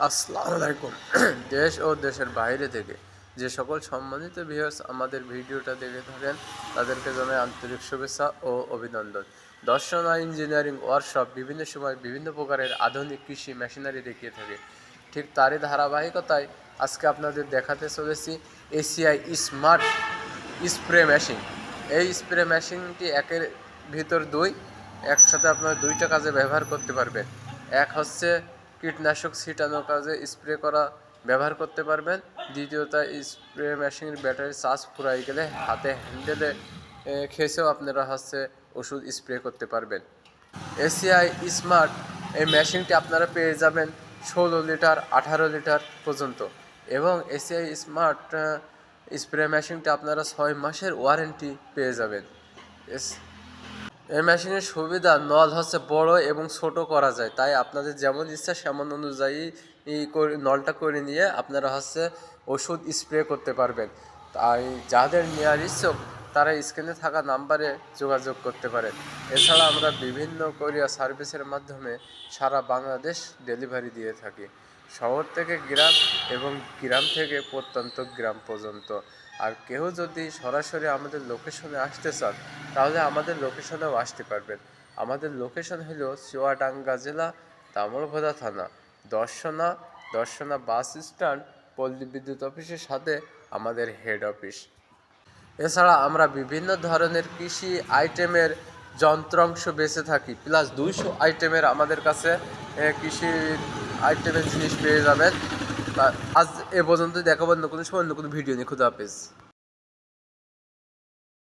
আসসালামু আলাইকুম দেশ ও দেশের বাইরে থেকে যে সকল সম্মানিত ভিউয়ার্স আমাদের ভিডিওটা দেখে থাকেন, তাদেরকে জানাই আন্তরিক শুভেচ্ছা ও অভিনন্দন। দর্শনা ইঞ্জিনিয়ারিং ওয়ার্কশপ বিভিন্ন সময় বিভিন্ন প্রকারের আধুনিক কৃষি মেশিনারি দেখিয়ে থাকে। ঠিক তারই ধারাবাহিকতায় আজকে আপনাদের দেখাতে চলেছি এসিআই স্মার্ট স্প্রে মেশিন এই স্প্রে মেশিনটি একের ভিতর দুই, একসাথে আপনারা দুইটা কাজে ব্যবহার করতে পারবেন। এক হচ্ছে কীটনাশক ছিটানোর কাজে স্প্রে করা ব্যবহার করতে পারবেন। দ্বিতীয়ত স্প্রে মেশিনের ব্যাটারি চার্জ ফুরাই গেলে হাতে হ্যান্ডেলে খেয়েছেও আপনারা হচ্ছে ওষুধ স্প্রে করতে পারবেন। এসিআই স্মার্ট, এই মেশিনটি আপনারা পেয়ে যাবেন ষোলো লিটার, আঠারো লিটার পর্যন্ত। এবং এসিআই স্মার্ট স্প্রে মেশিনটি আপনারা ছয় মাসের ওয়ারেন্টি পেয়ে যাবেন। এস এই মেশিনের সুবিধা নল হচ্ছে বড় এবং ছোট করা যায়। তাই আপনাদের যেমন ইচ্ছা সেমন অনুযায়ী নলটা করে নিয়ে আপনারা হচ্ছে ওষুধ স্প্রে করতে পারবেন। তাই যাদের নেওয়ার ইচ্ছুক তারা স্ক্রিনে থাকা নাম্বারে যোগাযোগ করতে পারেন। এছাড়া আমরা বিভিন্ন কোরিয়া সার্ভিসের মাধ্যমে সারা বাংলাদেশ ডেলিভারি দিয়ে থাকি। শহর থেকে গ্রাম এবং গ্রাম থেকে প্রত্যন্ত গ্রাম পর্যন্ত। আর কেউ যদি সরাসরি আমাদের লোকেশনে আসতে চান, তাহলে আমাদের লোকেশনেও আসতে পারবেন। আমাদের লোকেশন হলো চুয়াডাঙ্গা জেলা, তামলভোদা থানা। দর্শনা দর্শনা বাস স্ট্যান্ড, পল্লী বিদ্যুৎ অফিসের সাথে আমাদের হেড অফিস। এছাড়া আমরা বিভিন্ন ধরনের কৃষি আইটেমের যন্ত্রাংশ বেঁচে থাকি। প্লাস দুইশো আইটেমের আমাদের কাছে কৃষি আইটেমের জিনিস পেয়ে যাবেন। আজ এ পর্যন্ত দেখাবো অন্য কোনো সময় কোনো ভিডিও নিয়ে। খুদা